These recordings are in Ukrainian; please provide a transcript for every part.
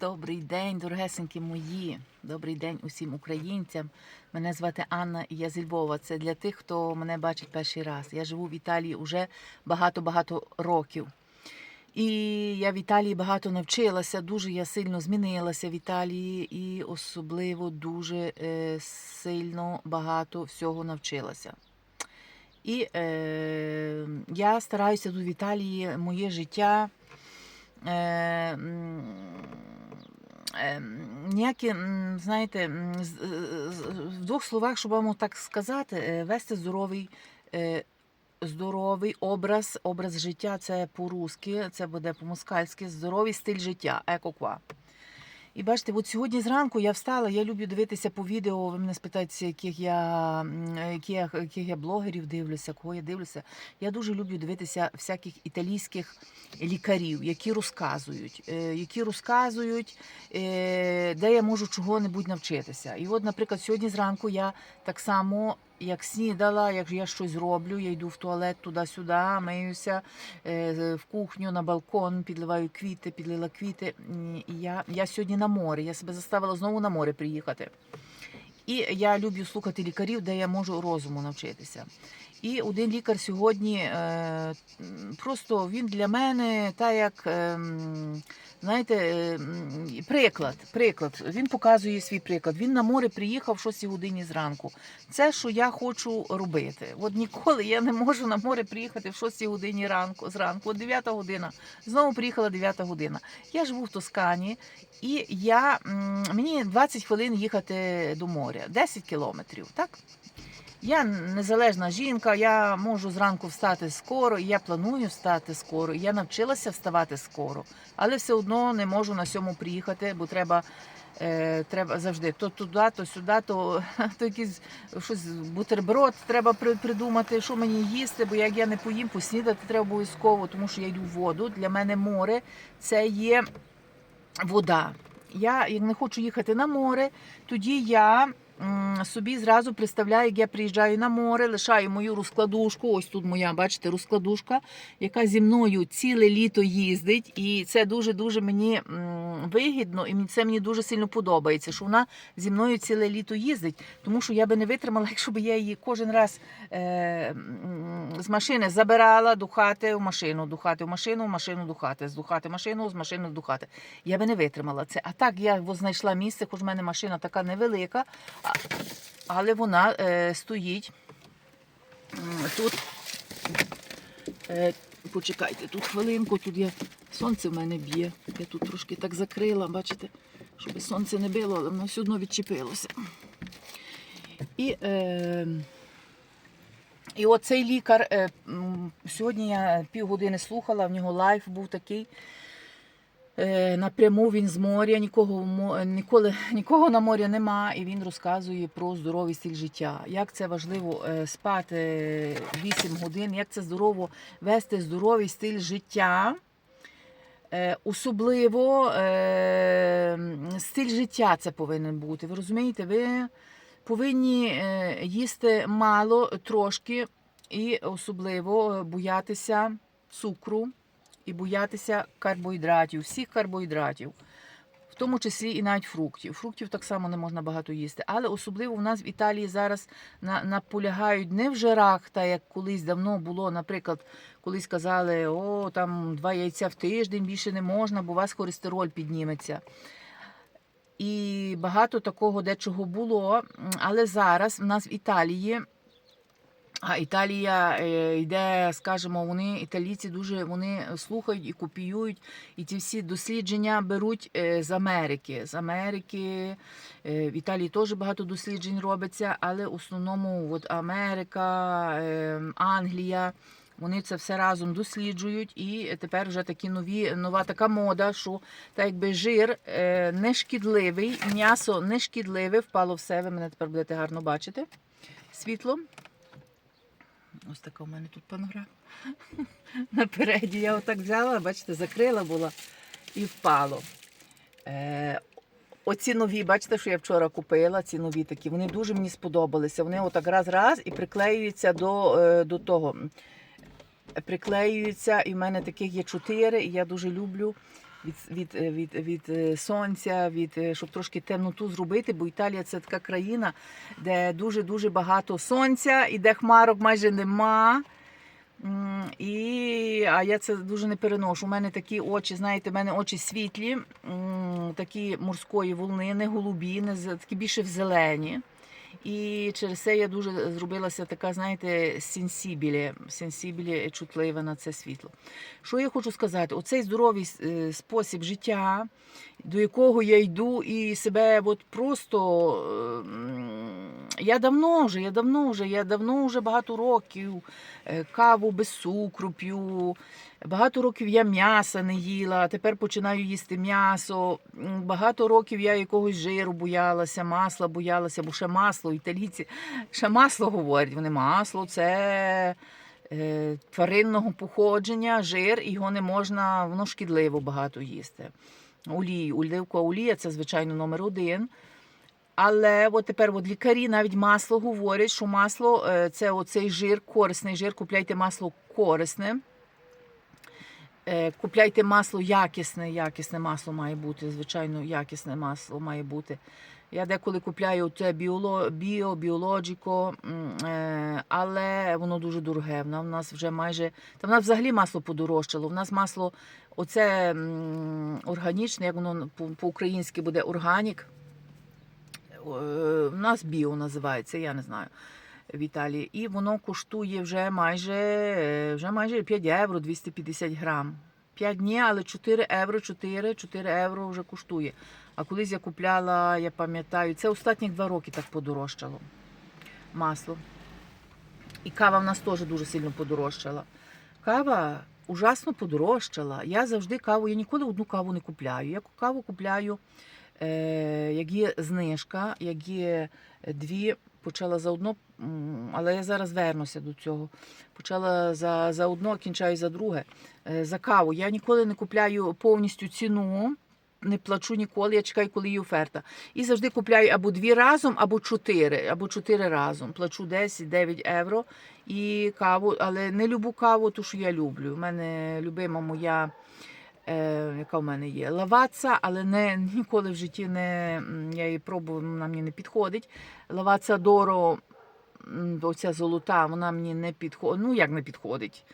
Добрий день, дорогесенькі мої. Добрий день усім українцям. Мене звати Анна і я зі Львова. Це для тих, хто мене бачить перший раз. Я живу в Італії вже багато-багато років. І я в Італії багато навчилася, дуже я сильно змінилася в Італії і особливо дуже е, сильно багато всього навчилася. І е, я стараюся тут в Італії моє життя. Е, ніякі, знаєте, в двох словах, щоб вам так сказати, е, вести здоровий, е, здоровий образ, образ життя це по-русски, це буде по-москальськи, здоровий стиль життя, екоква. І бачите, от сьогодні зранку я встала, я люблю дивитися по відео. Ви мене спитаєте, яких я, яких, яких я блогерів дивлюся, кого я дивлюся. Я дуже люблю дивитися всяких італійських лікарів, які розказують, е, які розказують, е, де я можу чого-небудь навчитися. І от, наприклад, сьогодні зранку я так само. Як снідала, як я щось роблю, я йду в туалет туди-сюди, миюся е, в кухню, на балкон, підливаю квіти, підлила квіти. Я, я сьогодні на море. Я себе заставила знову на море приїхати. І я люблю слухати лікарів, де я можу розуму навчитися. І один лікар сьогодні е, просто він для мене та як. е, Знаєте, е, приклад, приклад. Він показує свій приклад. Він на море приїхав в 6 годині зранку. Це, що я хочу робити. От ніколи я не можу на море приїхати в 6 годині ранку, зранку, от 9 година. Знову приїхала 9 година. Я живу в Тоскані, і я, мені 20 хвилин їхати до моря, 10 кілометрів. Так? Я незалежна жінка, я можу зранку встати скоро, і я планую встати скоро. і Я навчилася вставати скоро, але все одно не можу на сьому приїхати, бо треба, е, треба завжди то туди, то сюди, то, то якийсь щось бутерброд треба при- придумати, що мені їсти, бо як я не поїм, поснідати треба обов'язково, тому що я йду в воду. Для мене море це є вода. Я як не хочу їхати на море, тоді я собі зразу представляю, як я приїжджаю на море, лишаю мою розкладушку. Ось тут моя, бачите, розкладушка, яка зі мною ціле літо їздить. І це дуже-дуже мені вигідно, і це мені дуже сильно подобається, що вона зі мною ціле літо їздить. Тому що я би не витримала, якщо б я її кожен раз е, з машини забирала до хати в машину, до хати в машину, в машину до хати, з до хати машину, з машини до хати. Я би не витримала це. А так я знайшла місце, хоч в мене машина така невелика, але вона е, стоїть тут. Е, почекайте, тут хвилинку, тут я сонце в мене б'є. Я тут трошки так закрила, бачите, щоб сонце не било, але воно все одно відчепилося. І, е, і оцей лікар, е, сьогодні я півгодини слухала, в нього лайф був такий. Е, Напряму він з моря, нікого, ніколи, нікого на морі нема, і він розказує про здоровий стиль життя. Як це важливо е, спати 8 годин, як це здорово вести здоровий стиль життя. Е, Особливо е, стиль життя це повинен бути. Ви розумієте, ви повинні е, їсти мало трошки і особливо е, боятися цукру і боятися карбоїдратів, всіх карбоїдратів, в тому числі і навіть фруктів. Фруктів так само не можна багато їсти. Але особливо у нас в Італії зараз наполягають не в жирах, так як колись давно було, наприклад, колись казали, о, там два яйця в тиждень більше не можна, бо у вас холестероль підніметься. І багато такого дечого було. Але зараз в нас в Італії. А Італія е, йде, скажімо, вони італійці дуже вони слухають і копіюють, і ті всі дослідження беруть е, з Америки. З Америки е, в Італії теж багато досліджень робиться, але в основному от Америка, Англія. Вони це все разом досліджують, і тепер вже такі нові нова така мода, що так якби жир е, не шкідливий, м'ясо не шкідливе, впало все. Ви мене тепер будете гарно бачити. Світло. Ось така у мене тут панограф. Напереді я отак взяла, бачите, закрила була і впало. Е, оці нові, бачите, що я вчора купила, ці нові такі, вони дуже мені сподобалися. Вони отак раз-раз і приклеюються до, е, до того. Приклеюються, і в мене таких є чотири, і я дуже люблю від, від, е, від, від е, сонця, від, е, щоб трошки темноту зробити, бо Італія це така країна, де дуже-дуже багато сонця і де хмарок майже нема. І, а я це дуже не переношу. У мене такі очі, знаєте, в мене очі світлі, такі морської волни, голубі, не такі більше в зелені. І через це я дуже зробилася така, знаєте, сенсібілі, сенсібілі, чутлива на це світло. Що я хочу сказати? Оцей здоровий е, спосіб життя, до якого я йду і себе от просто. е, Я давно вже, я давно вже, я давно вже багато років е, каву без цукру п'ю. Багато років я м'яса не їла, тепер починаю їсти м'ясо. Багато років я якогось жиру боялася, масла боялася, бо ще масло, італійці ще масло говорять. Вони масло це е, тваринного походження, жир, його не можна, воно шкідливо багато їсти. Олію, оливкова олія це, звичайно, номер один. Але от тепер от лікарі навіть масло говорять, що масло е, це оцей жир, корисний жир. Купляйте масло корисне. Е, Купляйте масло якісне, якісне масло має бути, звичайно, якісне масло має бути. Я деколи купляю те біоло, біо, біологіко, е, але воно дуже дороге. Вона в нас вже майже. Та в нас взагалі масло подорожчало. В нас масло, оце органічне, як воно по- по-українськи буде органік. Е, В нас біо називається, я не знаю. В Італії, і воно коштує вже майже е, вже майже 5 євро 250 грам. 5 ні, але 4 євро, 4, 4 євро вже коштує. А колись я купляла, я пам'ятаю, це останні два роки так подорожчало масло. І кава в нас теж дуже сильно подорожчала. Кава ужасно подорожчала. Я завжди каву, я ніколи одну каву не купляю. Я каву купляю, е, як є знижка, як є дві. Почала за одно, але я зараз вернуся до цього. Почала за, за одно, кінчаю за друге. Е, За каву. Я ніколи не купляю повністю ціну, не плачу ніколи, я чекаю, коли є оферта. І завжди купляю або дві разом, або чотири, або чотири разом. Плачу 10-9 євро і каву, але не любу каву, ту, що я люблю. У мене любима моя. Е, яка в мене є? Лаваца, але не, ніколи в житті не я її пробувала, вона мені не підходить. Лаваца Доро, оця золота, вона мені не підходить. Ну, як не підходить?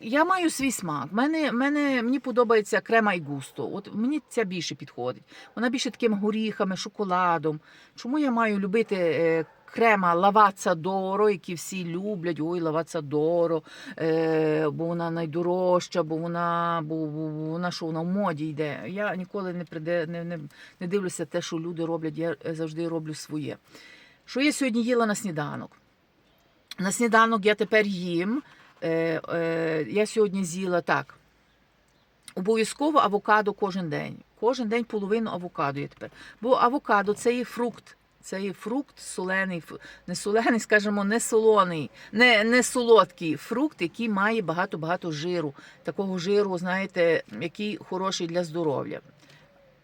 Я маю свій смак. Мене, мене, мені подобається крема і густо. От мені ця більше підходить. Вона більше такими горіхами, шоколадом. Чому я маю любити е, крема лаваца доро, які всі люблять? Ой, лаваца доро, е, бо вона найдорожча, бо вона, бо, бо вона що вона в моді йде. Я ніколи не, приде, не, не, не дивлюся те, що люди роблять. Я завжди роблю своє. Що я сьогодні їла на сніданок? На сніданок я тепер їм. Е, е, я сьогодні з'їла так. Обов'язково авокадо кожен день. Кожен день половину авокадо є тепер. Бо авокадо це є фрукт. Це є фрукт солений, не солений, скажімо, не солоний, не, не солодкий фрукт, який має багато-багато жиру. Такого жиру, знаєте, який хороший для здоров'я.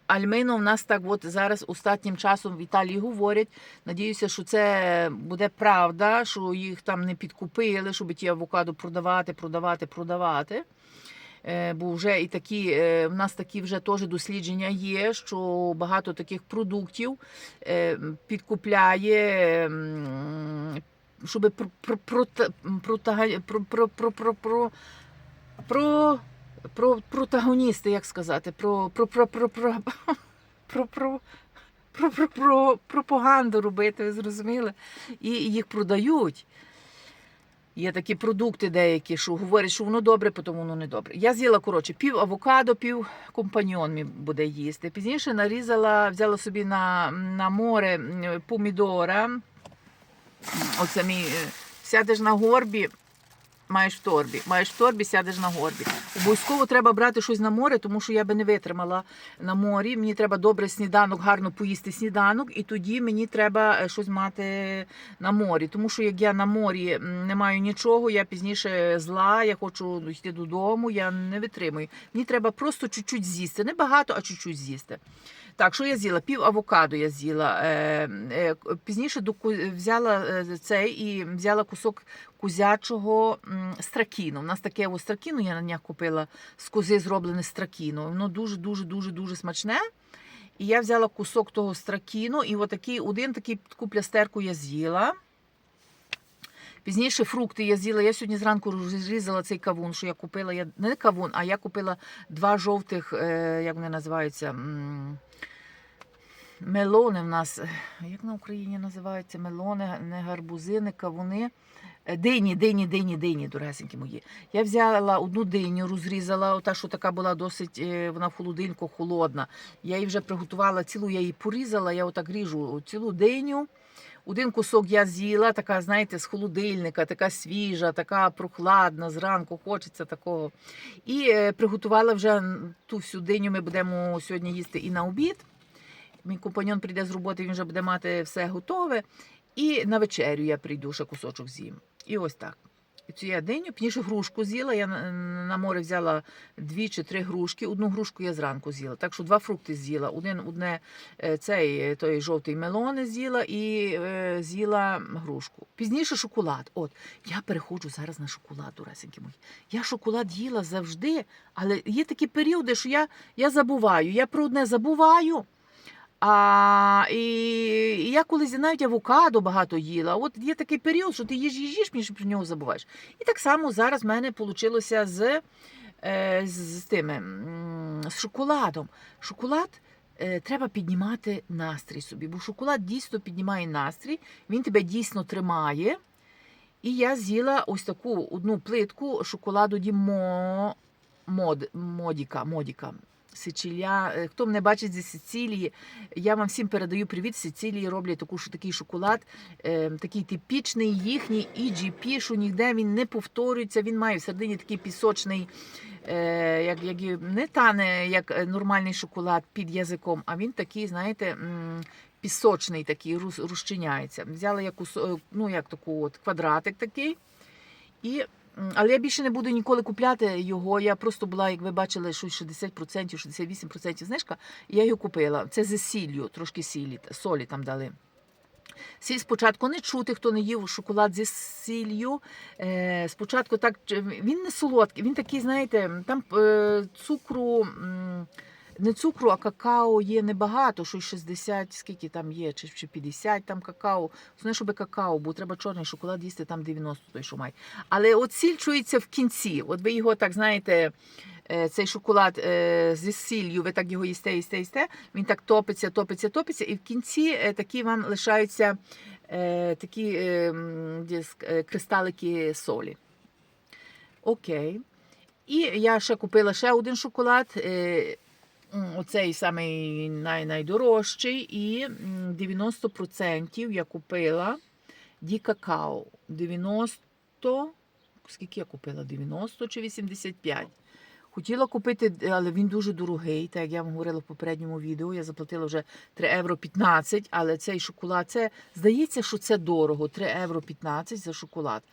Альмино в нас так от зараз останнім часом в Італії говорять. Надіюся, що це буде правда, що їх там не підкупили, щоб ті авокадо продавати, продавати, продавати. Е, Бо вже і такі, е, в нас такі вже теж дослідження є, що багато таких продуктів підкупляє, щоб про, про, про, про, про, про, про, про, про, про про протагоністи, як сказати, про про про про про про про про, про, про пропаганду робити, ви зрозуміли? І їх продають. Є такі продукти деякі, що говорять, що воно добре, потім воно не добре. Я з'їла, коротше, пів авокадо, пів компаньйон мій буде їсти. Пізніше нарізала, взяла собі на, на море помідора. Оце мій, е, сядеш на горбі, маєш в торбі. Маєш в торбі, сядеш на горбі. Обов'язково треба брати щось на море, тому що я би не витримала на морі. Мені треба добре сніданок, гарно поїсти сніданок, і тоді мені треба е, щось мати на морі. Тому що як я на морі не маю нічого, я пізніше зла, я хочу йти додому, я не витримую. Мені треба просто чуть-чуть з'їсти. Не багато, а чуть-чуть з'їсти. Так, що я з'їла? Пів авокадо я з'їла. Е, е, пізніше до, взяла е, цей і взяла кусок кузячого стракіну. У нас таке ось стракіну я на днях купила. з кози зроблене стракіно. Воно дуже дуже дуже дуже смачне. І я взяла кусок того стракіну, і отакий один такий таку плястерку я з'їла. Пізніше фрукти я з'їла. Я сьогодні зранку розрізала цей кавун, що я купила. Я не кавун, а я купила два жовтих, е, як вони називаються. Мелони в нас, е, як на Україні називаються? Мелони, не гарбузи, не кавуни. Е, Дині, дині, дині, дині, дорогесенькі мої. Я взяла одну диню, розрізала, ота, що така була досить, е, вона в холодильнику холодна. Я її вже приготувала цілу, я її порізала, я отак ріжу цілу диню. Один кусок я з'їла, така, знаєте, з холодильника, така свіжа, така прохладна, зранку хочеться такого. І приготувала вже ту всю диню. Ми будемо сьогодні їсти і на обід. Мій компаньон прийде з роботи, він вже буде мати все готове. І на вечерю я прийду, ще кусочок з'їм. І ось так. І цю я диню, пізніше грушку з'їла. Я на, море взяла дві чи три грушки. Одну грушку я зранку з'їла. Так що два фрукти з'їла. Один, одне е, цей е, той жовтий мелон з'їла і е, з'їла грушку. Пізніше шоколад. От я переходжу зараз на шоколад, дуресенькі мої. Я шоколад їла завжди, але є такі періоди, що я, я забуваю. Я про одне забуваю. А, і, і я колись навіть авокадо багато їла. От є такий період, що ти їж, їж, між про нього забуваєш. І так само зараз в мене вийшло з, е, з, з тими з шоколадом. Шоколад е, треба піднімати настрій собі, бо шоколад дійсно піднімає настрій, він тебе дійсно тримає. І я з'їла ось таку одну плитку шоколаду Дімо мод, Модіка. Модіка. Сичиля. Е, Хто мене бачить зі Сицилії, я вам всім передаю привіт. В Сицилії роблять таку, такий шоколад, е, такий типічний їхній EGP, що ніде він не повторюється. Він має всередині такий пісочний, е, як, як, не тане, як е, нормальний шоколад під язиком, а він такий, знаєте, пісочний такий, розчиняється. Взяла я кусо- ну, як таку от квадратик такий. І Але я більше не буду ніколи купляти його. Я просто була, як ви бачили, щось 60%, 68% знижка. Я його купила. Це з сіллю, трошки сілі, солі там дали. Сіль спочатку не чути, хто не їв шоколад зі сіллю. Е, спочатку так він не солодкий, він такий, знаєте, там е, цукру. Не цукру, а какао є небагато, що 60, скільки там є, чи, чи 50 там какао. Основне, щоб какао, бо треба чорний шоколад їсти там 90 той, що має. Але от сіль чується в кінці. От ви його так знаєте, е, цей шоколад е, зі сіллю, ви так його їсте, їсте, їсте. Він так топиться, топиться, топиться, і в кінці е, такі вам лишаються такі кристалики солі. Окей. І я ще купила ще один шоколад. Оцей самий най, найдорожчий, і 90% я купила Ді какао. 90, скільки я купила? 90 чи 85? Хотіла купити, але він дуже дорогий, так як я вам говорила в попередньому відео. Я заплатила вже 3 євро 15, але цей шоколад, це здається, що це дорого. 3 євро 15 за шоколад.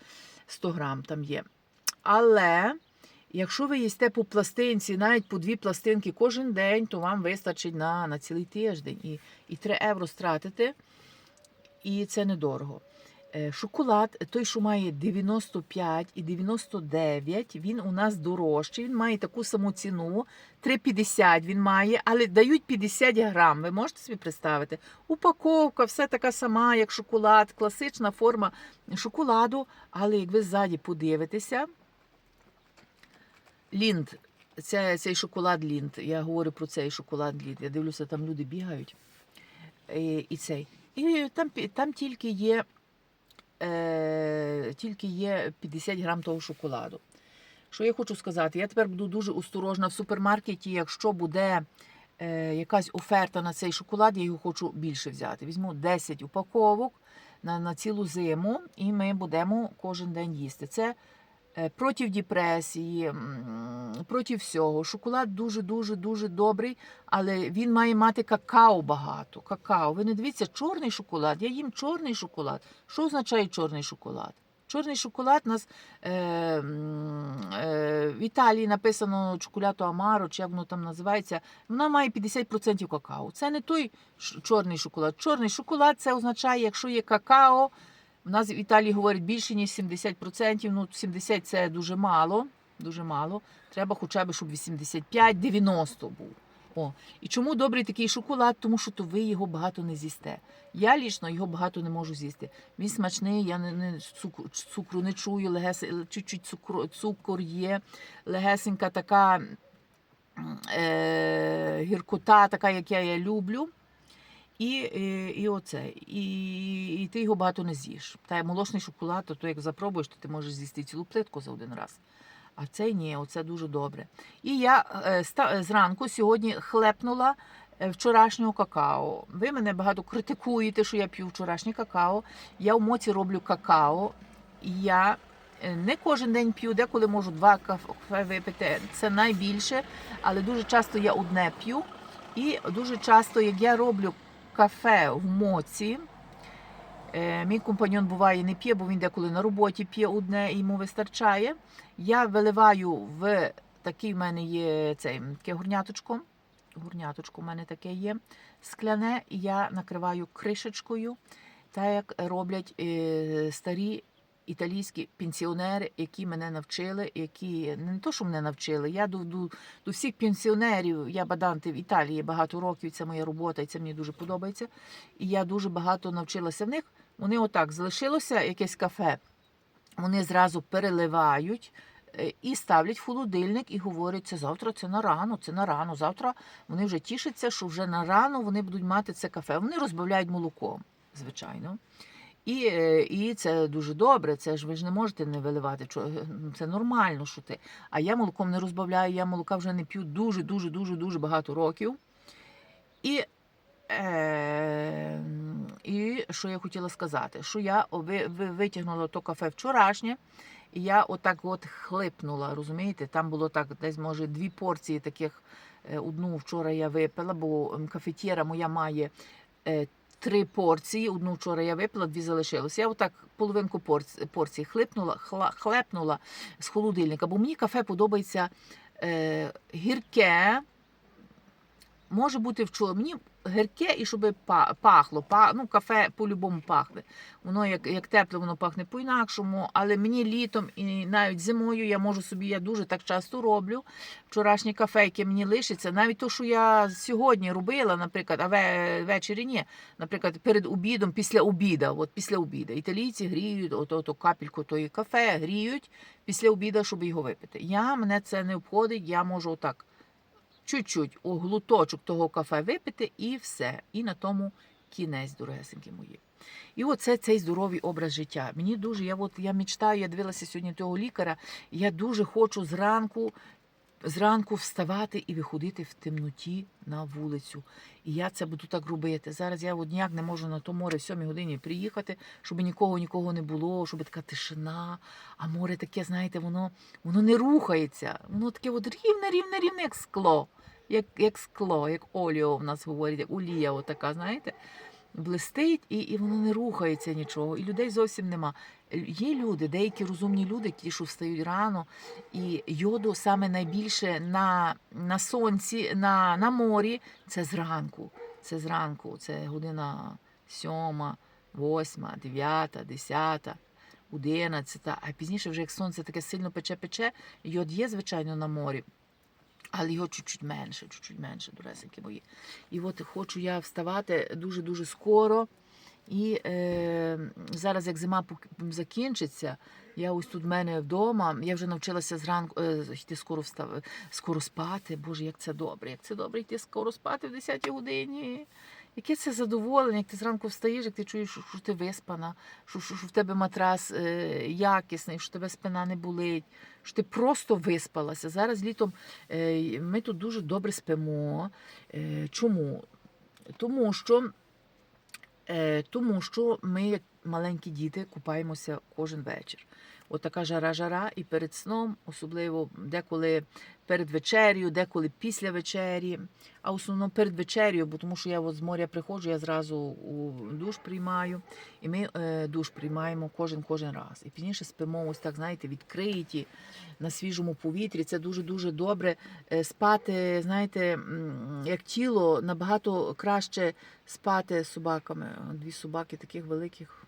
100 грам там є. Але якщо ви їсте по пластинці, навіть по дві пластинки кожен день, то вам вистачить на, на цілий тиждень. І, і 3 євро стратите, і це недорого. Е, Шоколад, той, що має 95 і 99, він у нас дорожчий, він має таку саму ціну. 3,50 він має, але дають 50 грам. Ви можете собі представити? Упаковка, все така сама, як шоколад, класична форма шоколаду. Але як ви ззаді подивитеся, лінд, це, цей шоколад лінд. Я говорю про цей шоколад лінд. Я дивлюся, там люди бігають. І, і цей. І там, там тільки є е, тільки є 50 грам того шоколаду. Що я хочу сказати? Я тепер буду дуже осторожна в супермаркеті, якщо буде е, якась оферта на цей шоколад, я його хочу більше взяти. Візьму 10 упаковок на, на цілу зиму, і ми будемо кожен день їсти. Це проти депресії, проти всього. Шоколад дуже дуже добрий, але він має мати какао багато. Какао. Ви не дивіться, чорний шоколад. Я їм чорний шоколад. Що означає чорний шоколад? Чорний шоколад у нас е, е, в Італії написано чоколято Амаро, чи як воно там називається. Вона має 50% какао. Це не той чорний шоколад. Чорний шоколад це означає, якщо є какао. У нас в Італії говорять більше, ніж 70%. Ну, 70% це дуже мало. дуже мало. Треба хоча б, щоб 85-90 був. О. І чому добрий такий шоколад? Тому що то ви його багато не з'їсте. Я лічно його багато не можу з'їсти. Він смачний, я не, не цукру, цукру не чую, легес, чуть-чуть цукру, цукор є, легесенька така е, гіркота, така, як я, я люблю. І, і, і оце. І, і ти його багато не з'їш. Та молочний шоколад, то, то як запробуєш, то ти можеш з'їсти цілу плитку за один раз. А цей ні, оце дуже добре. І я е, ста- зранку сьогодні хлепнула е, вчорашнього какао. Ви мене багато критикуєте, що я п'ю вчорашнє какао. Я в моці роблю какао. Я е, не кожен день п'ю, деколи можу два кафе випити. Це найбільше, але дуже часто я одне п'ю. І дуже часто, як я роблю кафе в моці, е, мій компаньон буває не п'є, бо він деколи на роботі п'є одне і йому вистачає. Я виливаю в такий в мене є цей таке гурняточко. Горняточко в мене таке є скляне, і я накриваю кришечкою, так як роблять е, старі італійські пенсіонери, які мене навчили, які не то, що мене навчили. Я до, до, до всіх пенсіонерів, я баданти в Італії багато років, це моя робота, і це мені дуже подобається. І я дуже багато навчилася в них. Вони отак залишилося якесь кафе, вони зразу переливають. е, І ставлять в холодильник і говорять, це завтра, це на рано, це на рано. Завтра вони вже тішаться, що вже на рано вони будуть мати це кафе. Вони розбавляють молоком, звичайно. І, е, і це дуже добре. Це ж ви ж не можете не виливати. ну, Це нормально, що ти. А я молоком не розбавляю, я молока вже не п'ю дуже, дуже, дуже, багато років. І, е, і що я хотіла сказати? Що я ви, ви, витягнула то кафе вчорашнє, і я отак от хлипнула, розумієте? Там було так, десь може дві порції таких. Е, Одну вчора я випила, бо кафетєра моя має е, три порції. Одну вчора я випила, дві залишилося. Я отак половинку порції, хлипнула, хлепнула з холодильника, бо мені кафе подобається е, гірке. Може бути вчора. Мені гірке і щоб па- пахло. Па, ну, кафе по-любому пахне. Воно як, як тепле, воно пахне по-інакшому, але мені літом і навіть зимою я можу собі, я дуже так часто роблю. Вчорашнє кафе, яке мені лишиться, навіть то, що я сьогодні робила, наприклад, а ввечері ні. Наприклад, перед обідом, після обіда, от після обіда. Італійці гріють ото, ото капельку тої кафе, гріють після обіда, щоб його випити. Я мене це не обходить, я можу отак чуть-чуть у глуточок того кафе випити і все. І на тому кінець, дорогесенькі мої. І оце цей здоровий образ життя. Мені дуже, я от я мечтаю, я дивилася сьогодні того лікаря, я дуже хочу зранку. Зранку вставати і виходити в темноті на вулицю. І я це буду так робити. Зараз я от ніяк не можу на то море в 7 годині приїхати, щоб нікого нікого не було, щоб така тишина. А море таке, знаєте, воно, воно не рухається. Воно таке от рівне, рівне, рівне, як скло. Як, як скло, як оліо в нас говорять, олія, отака, знаєте, блистить, і, і воно не рухається нічого. І людей зовсім нема. Є люди, деякі розумні люди, ті, що встають рано, і йоду саме найбільше на, на сонці, на, на морі, це зранку. Це зранку, це година сьома, восьма, дев'ята, десята. Одинадцята, а пізніше, вже як сонце таке сильно пече-пече, йод є, звичайно, на морі, але його чуть-чуть менше, чуть-чуть менше, дуресеньки мої. І от хочу я вставати дуже-дуже скоро. І е, зараз, як зима закінчиться, я ось тут в мене вдома. Я вже навчилася зранку е, йти скоро встав, скоро спати. Боже, як це добре, як це добре йти скоро спати в 10 годині. Яке це задоволення, як ти зранку встаєш, як ти чуєш, що, що ти виспана, що, що, що в тебе матрас е, якісний, що тебе спина не болить, що ти просто виспалася. Зараз літом е, ми тут дуже добре спимо. Е, чому? Тому що, тому що ми, як маленькі діти, купаємося кожен вечір. От така жара-жара, і перед сном, особливо деколи перед вечерю, деколи після вечері, а в основному перед вечерю, бо тому що я от з моря приходжу, я зразу у душ приймаю, і ми е, душ приймаємо кожен кожен раз. І пізніше спимо ось так, знаєте, відкриті на свіжому повітрі. Це дуже дуже добре е, спати. Знаєте, як тіло набагато краще спати з собаками. Дві собаки таких великих.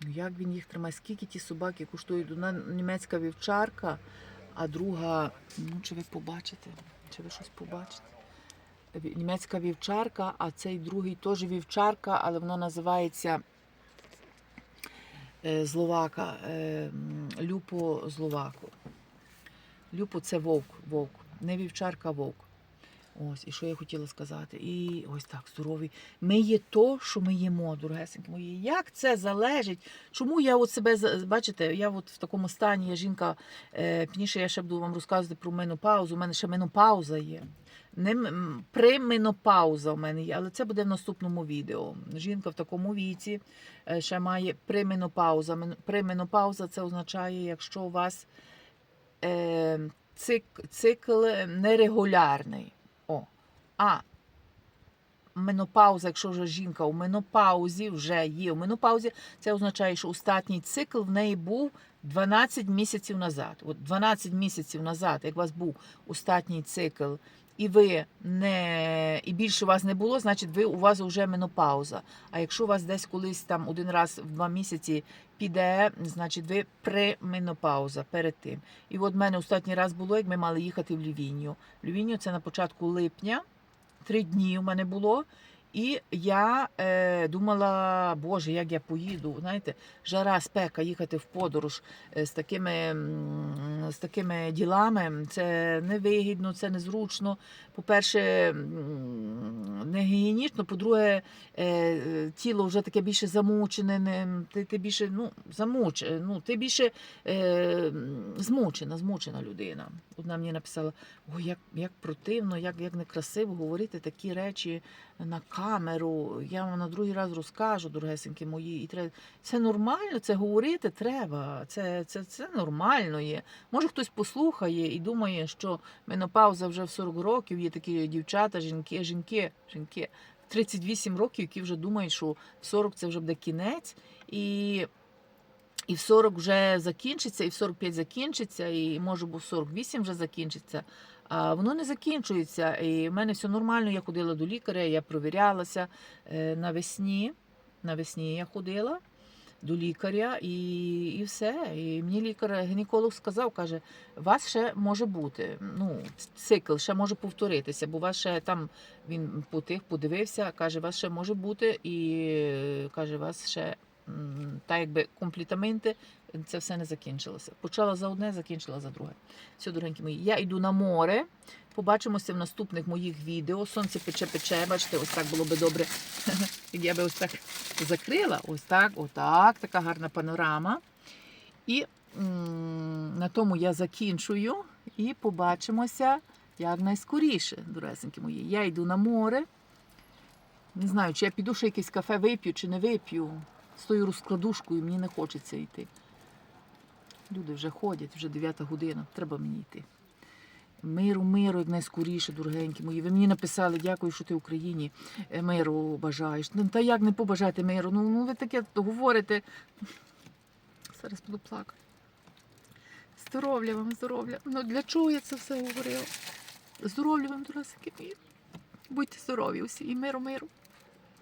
Ну як він їх тримає? Скільки ті собаки коштують? Одна німецька вівчарка, а друга, ну чи ви побачите, чи ви щось побачите. Німецька вівчарка, а цей другий теж вівчарка, але воно називається е, Зловака, е, Люпо Зловаку. Люпо це вовк, вовк, не вівчарка, вовк. Ось, і що я хотіла сказати. І ось так, здоровий. Ми є то, що ми їмо, дорогесенькі мої. Як це залежить? Чому я от себе бачите, я от в такому стані, я жінка, е, пізніше я ще буду вам розказувати про менопаузу. У мене ще менопауза є. Не применопауза у мене є, але це буде в наступному відео. Жінка в такому віці е, ще має применопауза. Мен- Применопауза це означає, якщо у вас е, цик, цикл нерегулярний. А менопауза, якщо вже жінка у менопаузі, вже є у менопаузі, це означає, що остатній цикл в неї був 12 місяців назад. От 12 місяців назад, як у вас був остатній цикл, і ви не і більше вас не було, значить ви у вас вже менопауза. А якщо у вас десь колись там один раз в два місяці піде, значить ви пременопауза перед тим. І от в мене останній раз було, як ми мали їхати в Лівінію. Лівінію це на початку липня, три дні у мене було. І я е, думала, Боже, як я поїду. Знаєте, жара, спека, їхати в подорож е, з такими, з такими ділами. Це невигідно, це незручно. По-перше, не гігієнічно, по-друге, е, тіло вже таке більше замучене, не, ти, ти більше ну, замуч, е, ну, ти більше е, змучена, змучена людина. Одна мені написала: ой, як, як противно, як, як некрасиво говорити такі речі на камеру. Я вам на другий раз розкажу, дорогесенькі мої. І треба... Це нормально, це говорити треба. Це, це, це нормально є. Може хтось послухає і думає, що менопауза вже в 40 років, є такі дівчата, жінки, жінки, жінки. 38 років, які вже думають, що в 40 це вже буде кінець, і, і в 40 вже закінчиться, і в 45 закінчиться, і може бо в 48 вже закінчиться. А воно не закінчується. І в мене все нормально. Я ходила до лікаря, я провірялася е, навесні. Навесні я ходила до лікаря і, і все. І мені лікар-гінеколог сказав, каже, вас ще може бути. Ну, цикл ще може повторитися, бо вас ще там він по тих подивився, каже, вас ще може бути, і е, каже, вас ще так якби комплітаменти, це все не закінчилося. Почала за одне, закінчила за друге. Все, дорогенькі мої, я йду на море. Побачимося в наступних моїх відео. Сонце пече, пече. Бачите, ось так було би добре. Як я би ось так закрила. Ось так, отак, така гарна панорама. І на тому я закінчую і побачимося якнайскоріше, доресенькі мої. Я йду на море. Не знаю, чи я піду ще якесь кафе вип'ю, чи не вип'ю. З тою розкладушкою мені не хочеться йти. Люди вже ходять, вже 9 година, треба мені йти. Миру, миру, як найскоріше, дорогенькі мої. Ви мені написали, дякую, що ти Україні е, миру бажаєш. Ну, та як не побажати миру? Ну, ну ви таке говорите. Зараз буду плакати. Здоров'я вам, здоров'я. Ну для чого я це все говорила? Здоров'я вам, дорогенькі мої. Будьте здорові усі і миру, миру.